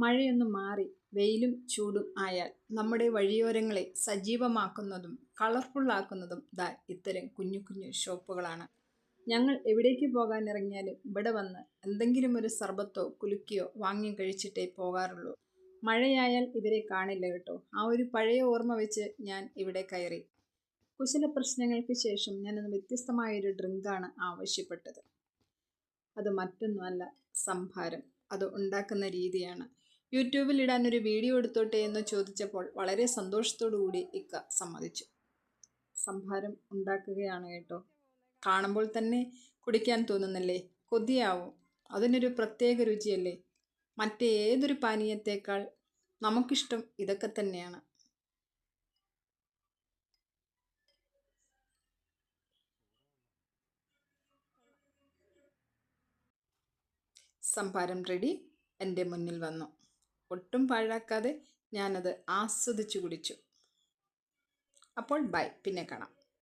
മഴയൊന്ന് മാറി വെയിലും ചൂടും ആയാൽ നമ്മുടെ വഴിയോരങ്ങളെ സജീവമാക്കുന്നതും കളർഫുള്ളാക്കുന്നതും ദാ ഇത്തരം കുഞ്ഞു കുഞ്ഞു ഷോപ്പുകളാണ്. ഞങ്ങൾ എവിടേക്ക് പോകാൻ ഇറങ്ങിയാലും ഇവിടെ വന്ന് എന്തെങ്കിലും ഒരു സർബത്തോ കുലുക്കിയോ വാങ്ങി കഴിച്ചിട്ടേ പോകാറുള്ളൂ. മഴയായാൽ ഇവരെ കാണില്ല കേട്ടോ. ആ ഒരു പഴയ ഓർമ്മ വെച്ച് ഞാൻ ഇവിടെ കയറി. കുശല പ്രശ്നങ്ങൾക്ക് ശേഷം ഞാനൊന്ന് വ്യത്യസ്തമായൊരു ഡ്രിങ്കാണ് ആവശ്യപ്പെട്ടത്. അത് മറ്റൊന്നുമല്ല സംഭാരം അത് ഉണ്ടാക്കുന്ന രീതിയാണ്. യൂട്യൂബിൽ ഇടാൻ ഒരു വീഡിയോ എടുത്തോട്ടെ എന്ന് ചോദിച്ചപ്പോൾ വളരെ സന്തോഷത്തോടുകൂടി ഇക്ക സമ്മതിച്ചു. സംഭാരം ഉണ്ടാക്കുകയാണ് കേട്ടോ. കാണുമ്പോൾ തന്നെ കുടിക്കാൻ തോന്നുന്നല്ലേ? കൊതിയാവും? അതിനൊരു പ്രത്യേക രുചിയല്ലേ? മറ്റേതൊരു പാനീയത്തേക്കാൾ നമുക്കിഷ്ടം ഇതൊക്കെ തന്നെയാണ്. സംഭാരം റെഡി. എന്റെ മുന്നിൽ വന്നു. ഒട്ടും പാഴാക്കാതെ ഞാനത് ആസ്വദിച്ചു കുടിച്ചു. അപ്പോൾ ബൈ പിന്നെ കാണാം.